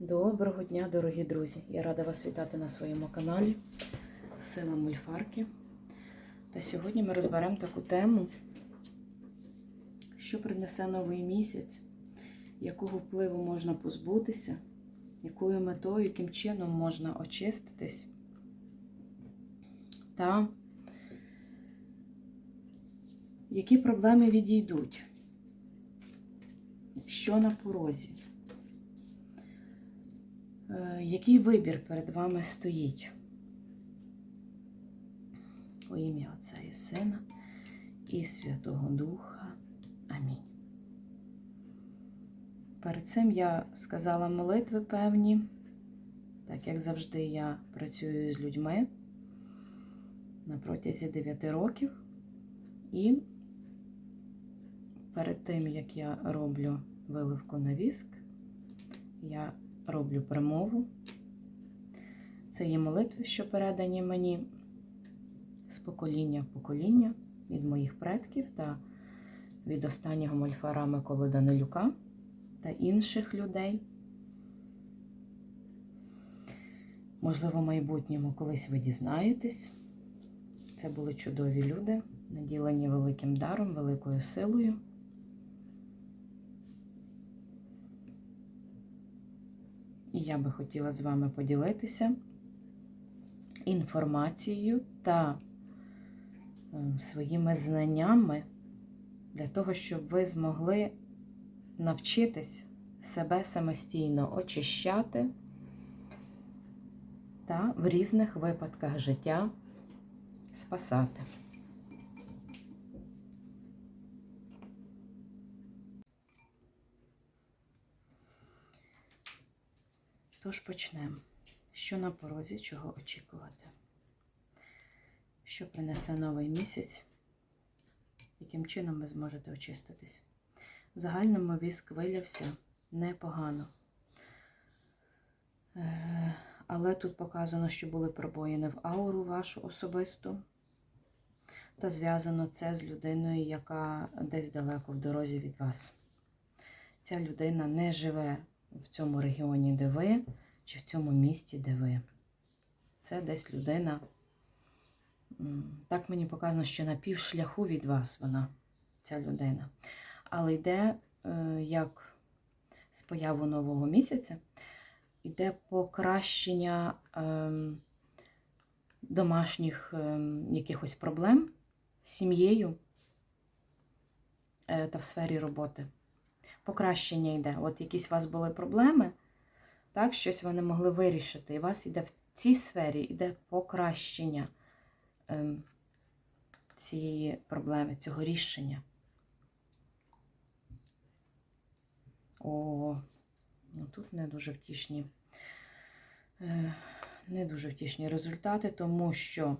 Доброго дня, дорогі друзі! Я рада вас вітати на своєму каналі Сила Мульфарки. Та сьогодні ми розберемо таку тему, що принесе новий місяць, якого впливу можна позбутися, якою метою, яким чином можна очиститись, та які проблеми відійдуть, що на порозі. Е, Який вибір перед вами стоїть? У ім'я Отця і Сина і Святого Духа. Амінь. Перед цим я сказала молитви певні, так як завжди я працюю з людьми на протязі 9 років. І перед тим, як я роблю виливку на віск, я роблю промову. Це є молитви, що передані мені з покоління в покоління від моїх предків та від останнього мольфара Миколи Данилюка та інших людей. Можливо, в майбутньому колись ви дізнаєтесь. Це були чудові люди, наділені великим даром, великою силою. І я би хотіла з вами поділитися інформацією та е, своїми знаннями для того, щоб ви змогли навчитись себе самостійно очищати та в різних випадках життя спасати. Тож почнемо. Що на порозі, чого очікувати? Що принесе новий місяць? Яким чином ви зможете очиститись? В загальному віск вилявся непогано. Е, Але тут показано, що були пробоїни в ауру вашу особисту. Та зв'язано це з людиною, яка десь далеко в дорозі від вас. Ця людина не живе в цьому регіоні, де ви, чи в цьому місті, де ви. Це десь людина. Так мені показано, що на півшляху від вас вона, ця людина. Але йде е, як з появу нового місяця, йде покращення ем, домашніх ем, якихось проблем з сім'єю е, та в сфері роботи покращення йде. От якісь у вас були проблеми, так, щось ви не могли вирішити. І у вас йде в цій сфері йде покращення ем, цієї проблеми, цього рішення. О, ну тут не дуже втішні, е, не дуже втішні результати, тому що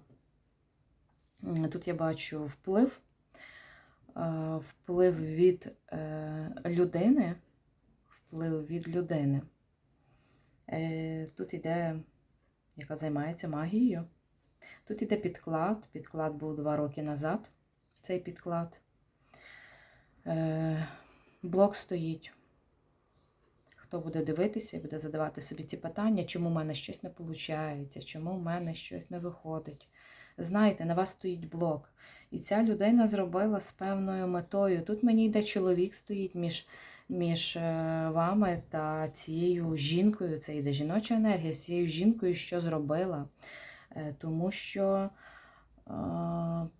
тут я бачу вплив вплив від е, людини, вплив від людини. Е, тут іде, яка займається магією. Тут іде підклад. Підклад був два роки назад. Цей підклад. Е, блок стоїть. Хто буде дивитися і буде задавати собі ці питання, чому в мене щось не виходить, чому в мене щось не виходить. Знаєте, на вас стоїть блок. І ця людина зробила з певною метою. Тут мені йде чоловік стоїть між між вами та цією жінкою. Це йде жіноча енергія, з цією жінкою, що зробила. Тому що е,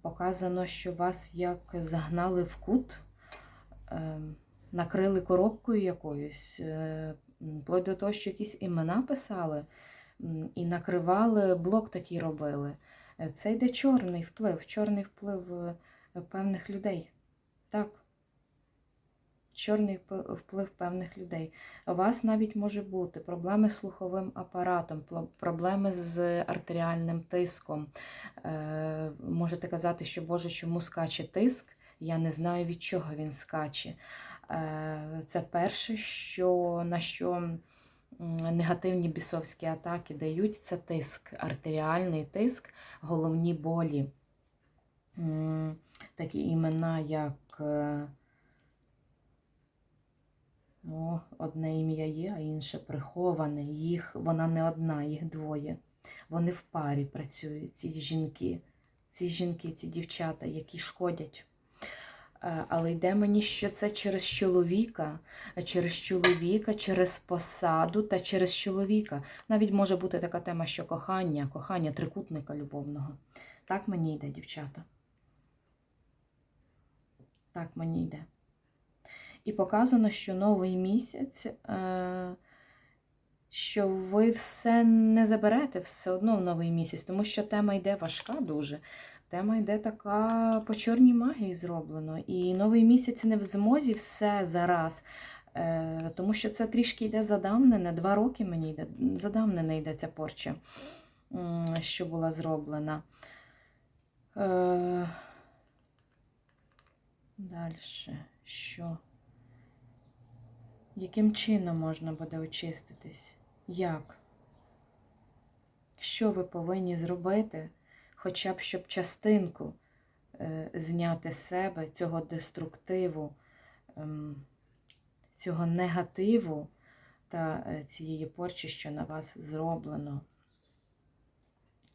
показано, що вас як загнали в кут, е, накрили коробкою якоюсь, е, вплоть до того, що якісь імена писали і накривали, блок такий робили. Це йде чорний вплив, чорний вплив певних людей. Так. Чорний вплив певних людей. У вас навіть може бути проблеми з слуховим апаратом, проблеми з артеріальним тиском. Е, можете казати, що Боже, чому скаче тиск? Я не знаю, від чого він скаче. Е, це перше, що, на що негативні бісовські атаки дають, це тиск, артеріальний тиск, головні болі. Такі імена, як е, О, одне ім'я є, а інше приховане. Їх вона не одна, їх двоє. Вони в парі працюють, ці жінки, ці жінки, ці дівчата, які шкодять. Е, Але йде мені, що це через чоловіка, через чоловіка, через посаду та через чоловіка. Навіть може бути така тема, що кохання, кохання трикутника любовного. Так мені йде, дівчата. Так мені йде. І показано, що новий місяць, е, що ви все не заберете все одно в новий місяць, тому що тема йде важка дуже. Тема йде така по чорній магії зроблено. І новий місяць не в змозі все зараз. Е, тому що це трішки йде задавнене, два роки мені йде, задавнене йде ця порча, що була зроблена. Е, Далі, що? Яким чином можна буде очиститись? Як? Що ви повинні зробити, хоча б щоб частинку е, зняти з себе цього деструктиву, ем, цього негативу та е, цієї порчі, що на вас зроблено?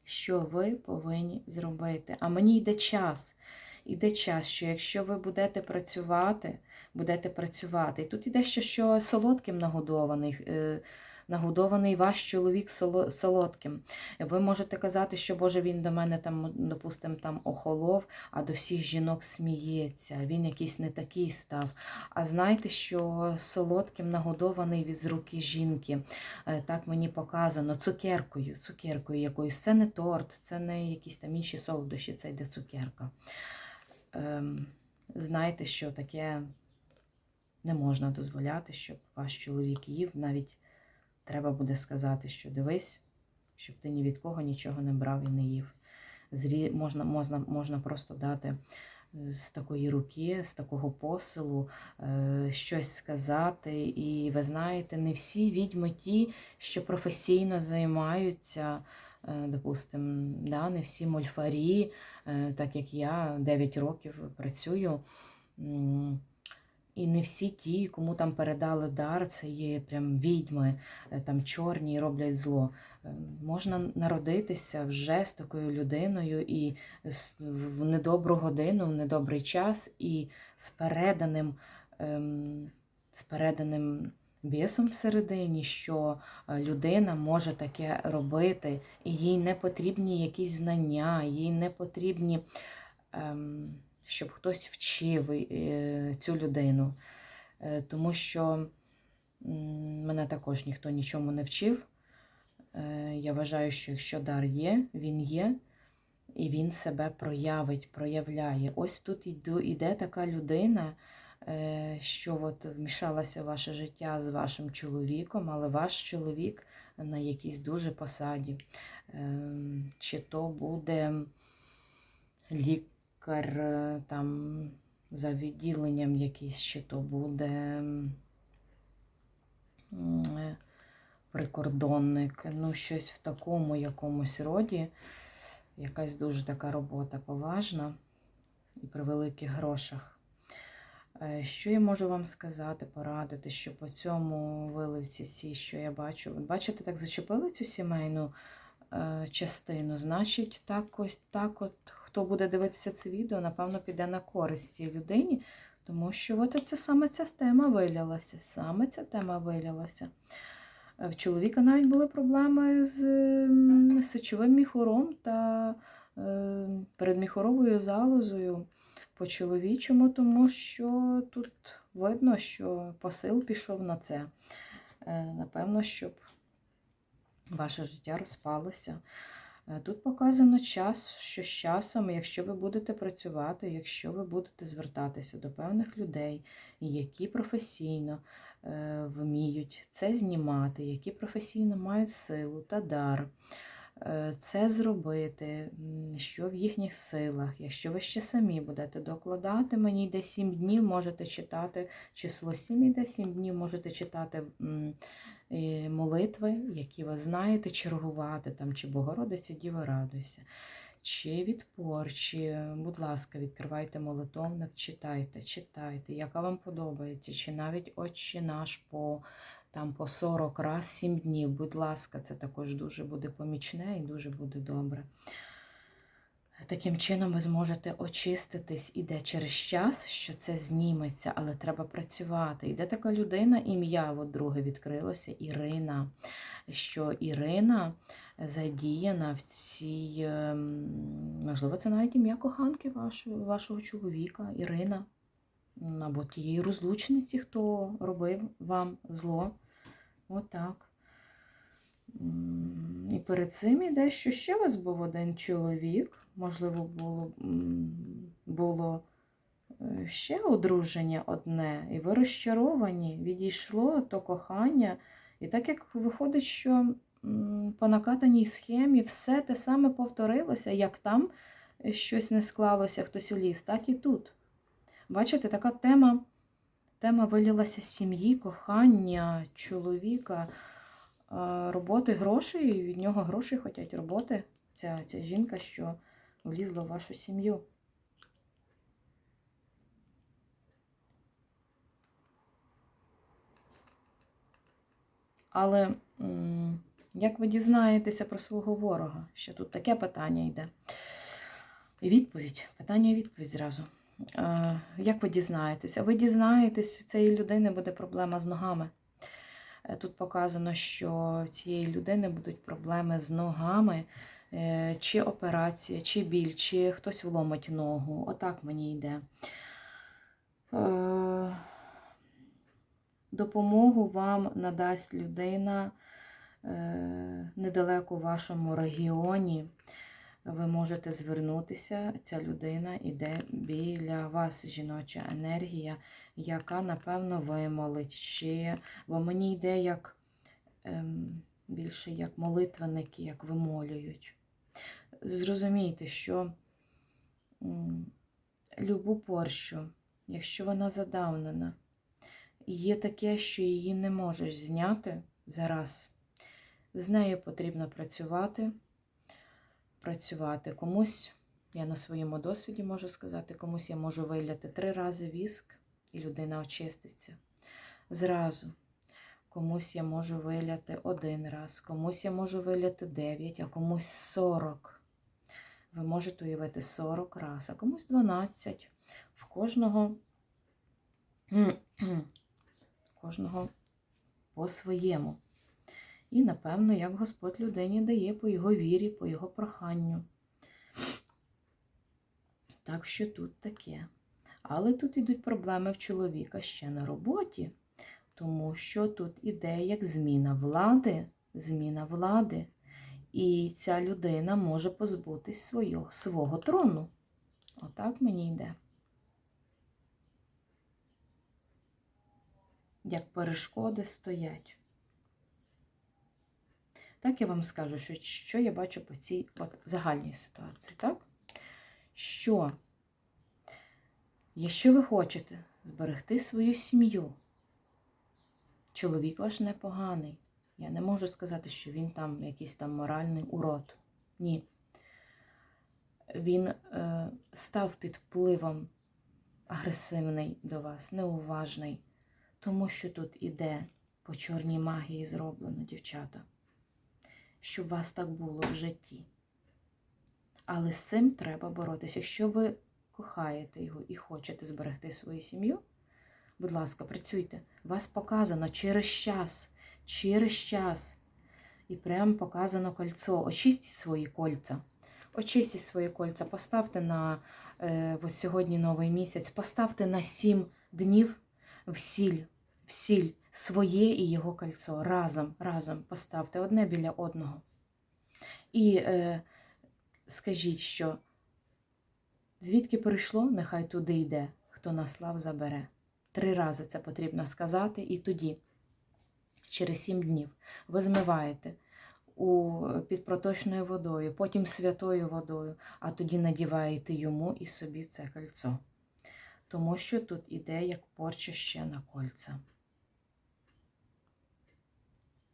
Що ви повинні зробити? А мені йде час. Іде час, що якщо ви будете працювати, будете працювати. І тут іде ще, що солодким нагодований, е, нагодований ваш чоловік солодким. Ви можете казати, що Боже, він до мене там, допустимо, там охолов, а до всіх жінок сміється. Він якийсь не такий став. А знайте, що солодким нагодований від руки жінки. Е, Так мені показано, цукеркою, цукеркою якоюсь. Це не торт, це не якісь там інші солодощі, це йде цукерка. Ем, Знайте, що таке не можна дозволяти, щоб ваш чоловік їв. Навіть треба буде сказати, що дивись, щоб ти ні від кого нічого не брав і не їв. Зрі... Можна, можна, можна просто дати е, з такої руки, з такого посилу е, щось сказати. І ви знаєте, не всі відьми ті, що професійно займаються. Е, Допустим, да, не всі мольфарі, е, так як я 9 років працюю. І не всі ті, кому там передали дар, це є прям відьми, е, там чорні роблять зло. Можна народитися вже з такою людиною і в недобру годину, в недобрий час, і з переданим, ем, з переданим бісом всередині, що е, людина може таке робити, і їй не потрібні якісь знання, їй не потрібні. Ем, щоб хтось вчив е, цю людину. Е, Тому що мене також ніхто нічому не вчив. Я вважаю, що якщо дар є, він є, і він себе проявить, проявляє. Ось тут іде така людина, що от вмішалася ваше життя з вашим чоловіком, але ваш чоловік на якійсь дуже посаді. Ем, Чи то буде лікар е, там за відділенням якийсь, чи то буде е, прикордонник, ну щось в такому якомусь роді. Якась дуже така робота поважна і при великих грошах. Е, Що я можу вам сказати, порадити, що по цьому виливці ці, що я бачу, бачите, так зачепили цю сімейну е, частину, значить, так ось так от хто буде дивитися це відео, напевно, піде на користь цій людині, тому що от це саме ця тема вилялася. Саме ця тема вилялася. Е, В чоловіка навіть були проблеми з сечовим міхуром та передміхуровою залозою по чоловічому, тому що тут видно, що посил пішов на це. Е, Напевно, щоб ваше життя розпалося. Е, Тут показано час, що з часом, якщо ви будете працювати, якщо ви будете звертатися до певних людей, які професійно е, вміють це знімати, які професійно мають силу та дар, це зробити, що в їхніх силах. Якщо ви ще самі будете докладати, мені йде 7 днів, можете читати число 7 йде 7 днів, можете читати. е, молитви, які ви знаєте, чергувати там, чи Богородиця, Діва радуйся. чи від порчі. Будь ласка, відкривайте молитовник, читайте, читайте, яка вам подобається, чи навіть Отче наш по там по 40 раз 7 днів. Будь ласка, це також дуже буде помічне і дуже буде добре. Таким чином ви зможете очиститись іде через час, що це зніметься, але треба працювати. Іде така людина, ім'я от друге відкрилося Ірина. Що Ірина задіяна в цій, ем, можливо, це навіть ім'я коханки вашого, вашого чоловіка, Ірина, або тієї розлучниці, хто робив вам зло. Отак. І перед цим іде, що ще у вас був один чоловік. Можливо, було, було е, ще одруження одне, і ви розчаровані, відійшло то кохання. І так як виходить, що по накатаній схемі все те саме повторилося, як там щось не склалося, хтось вліз, так і тут. Бачите, така тема, тема вилілася сім'ї, кохання, чоловіка, е, роботи, грошей, від нього грошей хочуть роботи. Ця, ця жінка, що влізла в вашу сім'ю. Але як ви дізнаєтеся про свого ворога? Ще тут таке питання йде. Відповідь. Питання і відповідь зразу. Е, як ви дізнаєтеся? Ви дізнаєтесь, у цієї людини буде проблема з ногами. Е, Тут показано, що в цієї людини будуть проблеми з ногами, е, чи операція, чи біль, чи хтось вломить ногу. Отак мені йде. Допомогу вам надасть людина недалеко в вашому регіоні. Ви можете звернутися, ця людина іде біля вас, жіноча енергія, яка, напевно, вимолить. Чи бо мені йде як ем, більше як молитвенники, як вимолюють. Зрозумійте, що любу порщу, якщо вона задавнена, є таке, що її не можеш зняти зараз. З нею потрібно працювати, працювати комусь. Я на своєму досвіді можу сказати, комусь я можу виляти три рази віск, і людина очиститься. Зразу. Комусь я можу виляти один раз, комусь я можу виляти 9, а комусь 40. Ви можете уявити 40 раз, а комусь 12. В кожного кожного по-своєму. І, напевно, як Господь людині дає по його вірі, по його проханню. Так що тут таке. Але тут ідуть проблеми в чоловіка ще на роботі, тому що тут іде як зміна влади, зміна влади. І ця людина може позбутись свого, свого трону. Отак мені йде. як перешкоди стоять. Так я вам скажу, що, що я бачу по цій от, загальній ситуації, так? Що, якщо ви хочете зберегти свою сім'ю, чоловік ваш непоганий, я не можу сказати, що він там якийсь там моральний урод. Ні. Він е, став під впливом агресивний до вас, неуважний. Тому що тут іде по чорній магії зроблено, дівчата, щоб вас так було в житті. Але з цим треба боротися. Якщо ви кохаєте його і хочете зберегти свою сім'ю, будь ласка, працюйте. Вас показано через час, через час. І прямо показано кольцо. Очистіть свої кольця. Очистіть свої кольця, поставте на е, от сьогодні новий місяць, поставте на 7 днів в сіль, в сіль своє і його кольцо. Разом, разом поставте одне біля одного. І е, скажіть, що звідки прийшло, нехай туди йде, хто наслав забере. Три рази це потрібно сказати, і тоді, через сім днів, ви змиваєте у, під проточною водою, потім святою водою, а тоді надіваєте йому і собі це кольцо тому що тут іде як порча ще на кольця.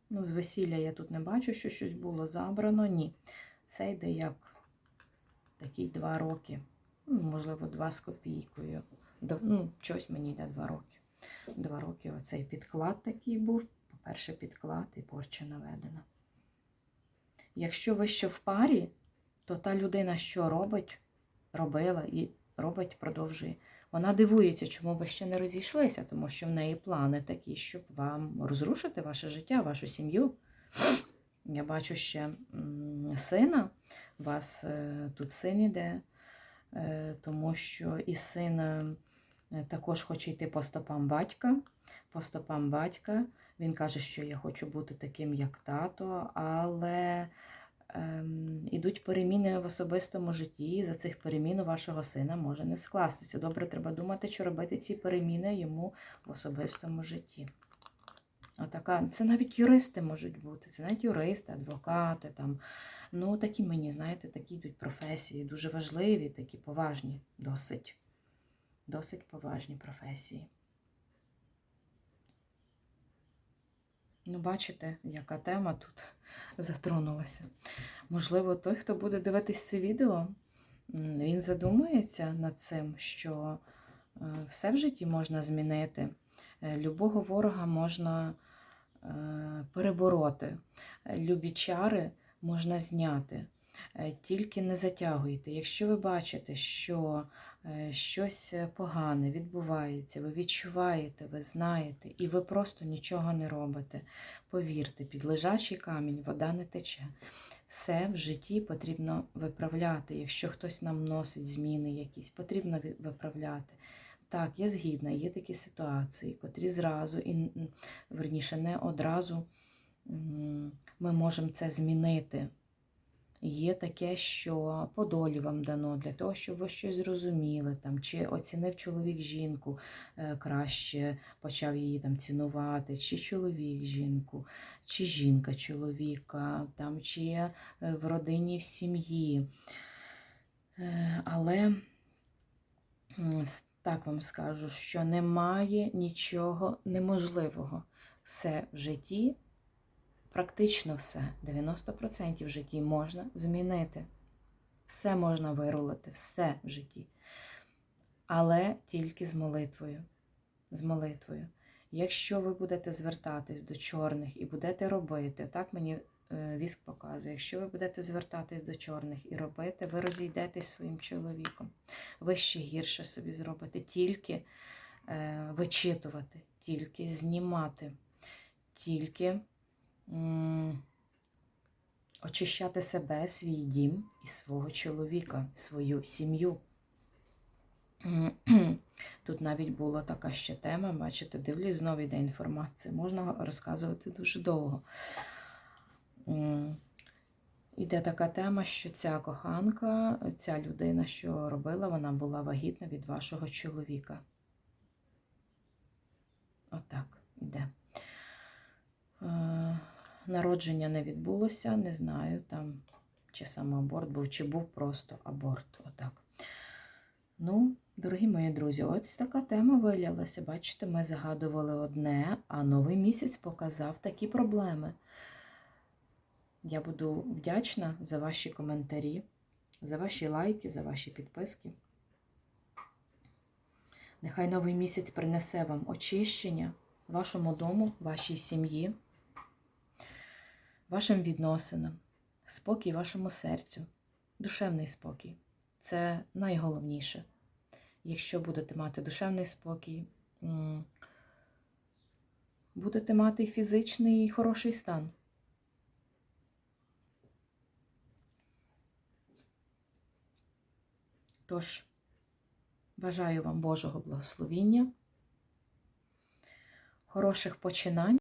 Ну, з весілля я тут не бачу, що щось було забрано. Ні. Це йде як Такий два роки. Ну, можливо, два з копійкою. Ну, щось мені йде два роки. Два роки оцей підклад такий був. По-перше, підклад і порча наведена. Якщо ви ще в парі, то та людина, що робить, робила і робить, продовжує. Вона дивується, чому ви ще не розійшлися, тому що в неї плани такі, щоб вам розрушити ваше життя, вашу сім'ю. Я бачу ще сина. У вас е, тут син іде, е, тому що і син е, також хоче йти по стопам батька. По стопам батька. Він каже, що я хочу бути таким, як тато, але ідуть переміни в особистому житті. і За цих перемін у вашого сина може не скластися. Добре, треба думати, що робити ці переміни йому в особистому житті. Отака, це навіть юристи можуть бути, це навіть юристи, адвокати, там. Ну, такі мені, знаєте, такі йдуть професії, дуже важливі, такі поважні, досить. Досить поважні професії. Ну, бачите, яка тема тут затронулася. Можливо, той, хто буде дивитись це відео, він задумується над цим, що е, все в житті можна змінити. Е, Любого ворога можна е, перебороти. Любі чари можна зняти. Е, Тільки не затягуйте. Якщо ви бачите, що е, щось погане відбувається, ви відчуваєте, ви знаєте, і ви просто нічого не робите. Повірте, під лежачий камінь вода не тече. Все в житті потрібно виправляти. Якщо хтось нам носить зміни якісь, потрібно виправляти. Так, я згідна, є такі ситуації, котрі зразу, і верніше, не одразу ми можемо це змінити. Є таке, що по долі вам дано для того, щоб ви щось зрозуміли, там, чи оцінив чоловік жінку е, краще, почав її там цінувати, чи чоловік жінку, чи жінка чоловіка, там, чи е, в родині в сім'ї. Е, Але так вам скажу, що немає нічого неможливого. Все в житті Практично все, 90% в житті можна змінити. Все можна вирулити, все в житті. Але тільки з молитвою. З молитвою. Якщо ви будете звертатись до чорних і будете робити, так мені е, віск показує, якщо ви будете звертатись до чорних і робити, ви розійдетесь своїм чоловіком. Ви ще гірше собі зробите, тільки е, вичитувати, тільки знімати, тільки очищати себе, свій дім і свого чоловіка, свою сім'ю. Тут навіть була така ще тема, бачите, дивлюсь, знову йде інформація. Можна розказувати дуже довго. Іде така тема, що ця коханка, ця людина, що робила, вона була вагітна від вашого чоловіка. Отак іде. Народження не відбулося, не знаю, там чи саме аборт був, чи був просто аборт. Отак. Ну, дорогі мої друзі, ось така тема вилялася. Бачите, ми загадували одне, а новий місяць показав такі проблеми. Я буду вдячна за ваші коментарі, за ваші лайки, за ваші підписки. Нехай новий місяць принесе вам очищення вашому дому, вашій сім'ї, вашим відносинам, спокій вашому серцю, душевний спокій. Це найголовніше. Якщо будете мати душевний спокій, будете мати фізичний і хороший стан. Тож, бажаю вам Божого благословіння, хороших починань.